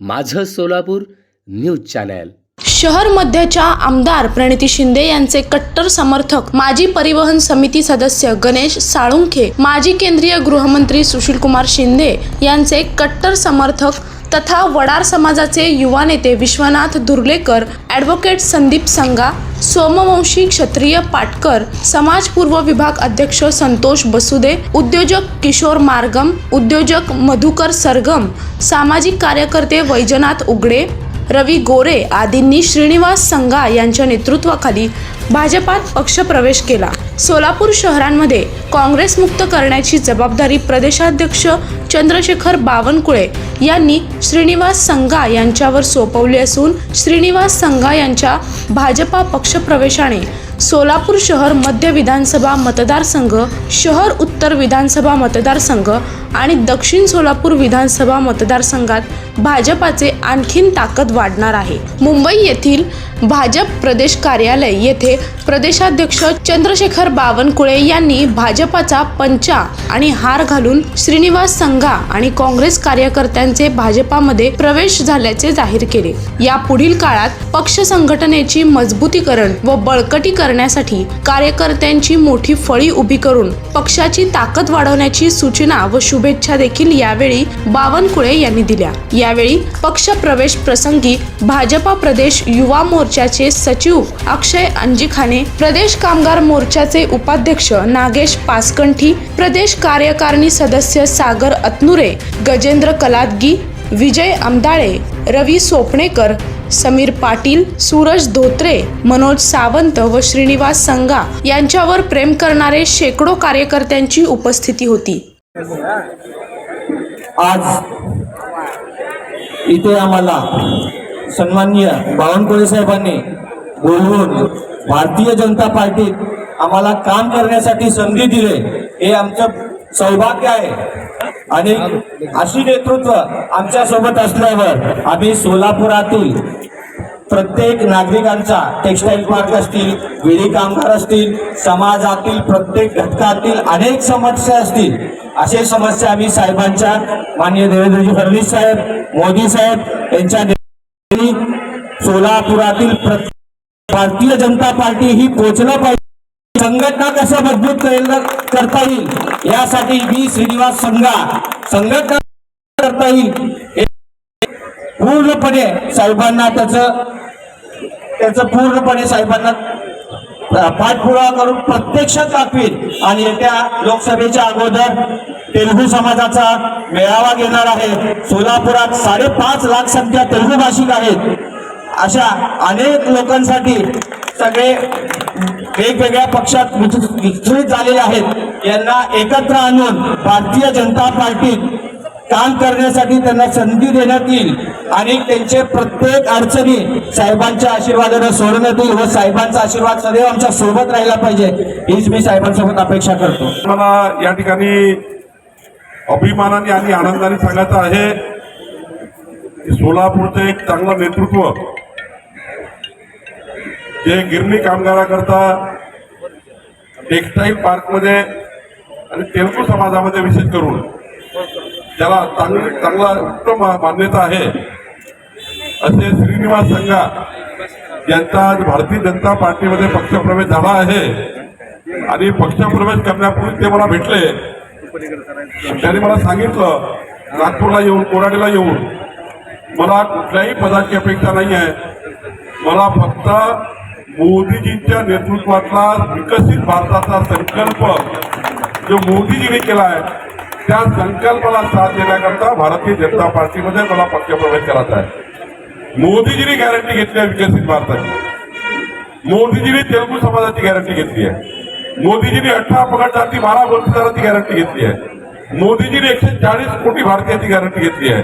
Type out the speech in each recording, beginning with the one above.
माझं Solapur news channel. शहर मध्याच्या आमदार प्रणिती शिंदे यांचे कट्टर समर्थक माजी परिवहन समिती सदस्य गणेश साळुंखे माजी केंद्रीय गृहमंत्री सुशीलकुमार शिंदे यांचे कट्टर समर्थक तथा वडार समाजाचे युवा नेते विश्वनाथ दुर्लेकर ॲडव्होकेट संदीप संगा सोमवंशी क्षत्रिय पाटकर समाजपूर्व विभाग अध्यक्ष संतोष बसुदे उद्योजक किशोर मार्गम उद्योजक मधुकर सरगम सामाजिक कार्यकर्ते वैजनाथ उगडे रवी गोरे आदींनी श्रीनिवास संघा यांच्या नेतृत्वाखाली भाजपात पक्षप्रवेश केला. सोलापूर शहरांमध्ये काँग्रेसमुक्त करण्याची जबाबदारी प्रदेशाध्यक्ष चंद्रशेखर बावनकुळे यांनी श्रीनिवास संघा यांच्यावर सोपवली असून श्रीनिवास संघा यांच्या भाजपा पक्षप्रवेशाने सोलापूर शहर मध्य विधानसभा मतदारसंघ शहर उत्तर विधानसभा मतदारसंघ आणि दक्षिण सोलापूर विधानसभा मतदारसंघात भाजपाचे आणखीन ताकद वाढणार आहे. मुंबई येथील भाजप प्रदेश कार्यालय येथे प्रदेशाध्यक्ष चंद्रशेखर बावनकुळे यांनी भाजपाचा पंचा आणि हार घालून श्रीनिवास संघा आणि काँग्रेस कार्यकर्त्यांचे भाजपामध्ये प्रवेश झाल्याचे जाहीर केले. या पुढील काळात पक्ष संघटनेची मजबूतीकरण व बळकटी करण्यासाठी कार्यकर्त्यांची मोठी फळी उभी करून पक्षाची ताकद वाढवण्याची सूचना व शुभेच्छा देखील यावेळी बावनकुळे यांनी दिल्या. यावेळी पक्ष प्रवेश प्रसंगी भाजपा प्रदेश युवा मोर्चाचे सचिव अक्षय अंजिखाने प्रदेश कामगार मोर्चाचे उपाध्यक्ष नागेश पासकंठी प्रदेश कार्यकारिणी सदस्य सागर अतनुरे गजेंद्र कलादगी विजय आमदाळे रवी सोपणेकर समीर पाटील सूरज धोत्रे मनोज सावंत व श्रीनिवास संगा यांच्यावर प्रेम करणारे शेकडो कार्यकर्त्यांची उपस्थिती होती. आज इथे आम्हाला सन्माननीय बावनकुळे साहेबांनी बोलवून भारतीय जनता पार्टीत आम्हाला काम करण्यासाठी संधी दिले हे आमचं सौभाग्य आहे. आणि अशी नेतृत्व आमच्यासोबत असल्यावर आम्ही सोलापुरातील प्रत्येक नागरिकांचा टेक्स्टाईल पार्क असतील विडी कामगार असतील समाजातील प्रत्येक घटकातील अनेक समस्या असतील असे समस्या आम्ही साहेबांच्या माननीय देवेंद्रजी फडणवीस साहेब मोदी साहेब यांच्या नेतृत्वाखाली सोलापुरातील भारतीय जनता पार्टी ही पोचलं पाहिजे. संघटना कसं मजबूत करता येईल? यासाठी बी श्रीनिवास संघा संघटना करता येईल. पूर्णपणे साहेबांना त्याचं त्याचं पूर्णपणे साहेबांना पाठपुरावा करून प्रत्यक्षात दाखवील आणि येत्या लोकसभेच्या अगोदर तेलुगू समाजाचा मेळावा घेणार आहे. सोलापुरात साडेपाच लाख संख्या तेलुगू भाषिक आहेत. अशा अनेक लोकांसाठी सगळे वेगवेगळ्या पक्षात विच- विचलित झालेले आहेत. यांना एकत्र आणून भारतीय जनता पार्टीत काम करण्यासाठी त्यांना संधी देण्यात येईल आणि त्यांचे प्रत्येक अडचणी साहेबांच्या आशीर्वादाने सोडण्यात येईल व साहेबांचा आशीर्वाद सदैव आमच्यासोबत राहिला पाहिजे. हीच मी साहेबांसोबत अपेक्षा करतो. मला या ठिकाणी अभिमानाने आणि आनंदाने सांगायचं आहे सोलापूरचं एक चांगलं नेतृत्व जे गिरणी कामगाराकरता टेक्स्टाईल पार्कमध्ये आणि तेलगू समाजामध्ये विशेष करून त्याला चांगली चांगला उत्तम मान्यता आहे असे श्रीनिवास संघा यांचा आज भारतीय जनता पार्टीमध्ये पक्षप्रवेश झाला आहे. आणि पक्षप्रवेश करण्यापूर्वी ते मला भेटले. त्यांनी मला सांगितलं नागपूरला येऊन कोराडीला येऊन. मला कुठल्याही पदाची अपेक्षा नाही आहे मला फक्त मोदीजींच्या नेतृत्वातला विकसित भारताचा संकल्प जो मोदीजींनी केला आहे त्या संकल्पाला साथ देण्याकरता भारतीय जनता पार्टीमध्ये मला पक्षप्रवेश करायचा आहे. मोदीजींनी गॅरंटी घेतली आहे विकसित भारताची. मोदीजींनी तेलगू समाजाची गॅरंटी घेतली आहे. मोदीजींनी अठरा पगार जाती बारा बोलतीदाराची गॅरंटी घेतली आहे. मोदीजींनी एकशे चाळीस कोटी भारतीयाची गॅरंटी घेतली आहे.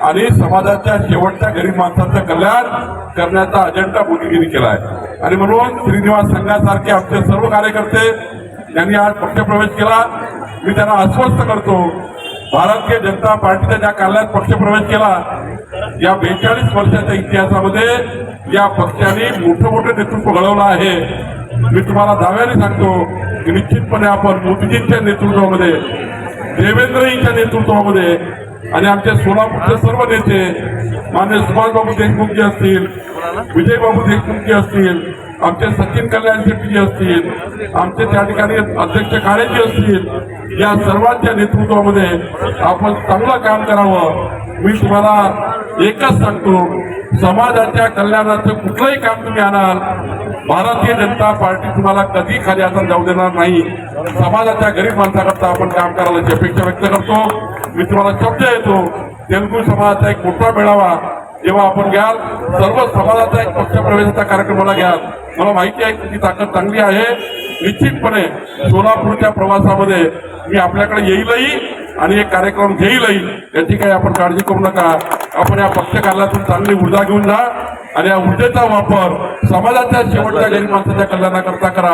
आणि समाजाच्या शेवटच्या गरीब माणसाचं कल्याण करण्याचा अजेंडा मोदीजींनी केला आहे. आणि म्हणून श्रीनिवास संघासारखे आमचे सर्व कार्यकर्ते यांनी आज पक्षप्रवेश केला मी त्यांना आश्वस्त करतो भारतीय जनता पार्टीच्या ज्या कार्यालयात पक्षप्रवेश केला या बेचाळीस वर्षाच्या इतिहासामध्ये या पक्षाने मोठं मोठं नेतृत्व घडवलं आहे. मी तुम्हाला दाव्याने सांगतो की निश्चितपणे आपण मोदीजींच्या नेतृत्वामध्ये देवेंद्रजींच्या नेतृत्वामध्ये आणि आमच्या सोलापूरचे सर्व नेते मान्य सुभाषबाबू देशमुखजी असतील विजयबाबू देशमुखजी असतील आमचे सचिन कल्याण शेट्टी असतील आमचे त्या ठिकाणी अध्यक्ष काळेजी असतील या सर्वांच्या नेतृत्वामध्ये आपण चांगलं काम करावं. मी तुम्हाला एकच सांगतो समाजाच्या कल्याणाचं कुठलंही काम तुम्ही आणाल भारतीय जनता पार्टी तुम्हाला कधी खाली हातात जाऊ देणार नाही. समाजाच्या गरीब माणसाकरता आपण काम करायला अपेक्षा व्यक्त करतो. मी तुम्हाला शब्द येतो तेलुगू समाजाचा एक मोठा मेळावा जेव्हा आपण घ्याल सर्व समाजाचा एक पक्षप्रवेशाचा कार्यक्रमाला घ्याल. मला माहिती आहे तुमची ताकद चांगली आहे. निश्चितपणे सोलापूरच्या प्रवासामध्ये मी आपल्याकडे येईलही आणि एक कार्यक्रम घेईलही. याची काही आपण काळजी करू नका. आपण या पक्ष कार्यालयातून चांगली ऊर्जा घेऊन जा. आणि या ऊर्जेचा वापर समाजाच्या शेवटच्या गरीब माणसाच्या कल्याणाकरता करा.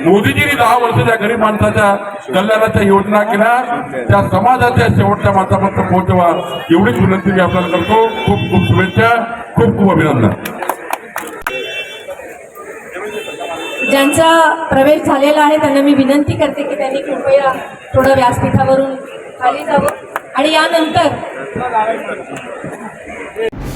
मोदीजींनी दहा वर्षाच्या गरीब माणसाच्या कल्याणाच्या योजना केल्या. त्या समाजाच्या शेवटच्या माणसापर्यंत पोहोचवा. एवढीच विनंती मी आपल्याला करतो. खूप खूप शुभेच्छा. खूप खूप अभिनंदन. ज्यांचा प्रवेश झालेला आहे त्यांना मी विनंती करते की त्यांनी कृपया थोडं व्यासपीठावरून खाली जावं. आणि यानंतर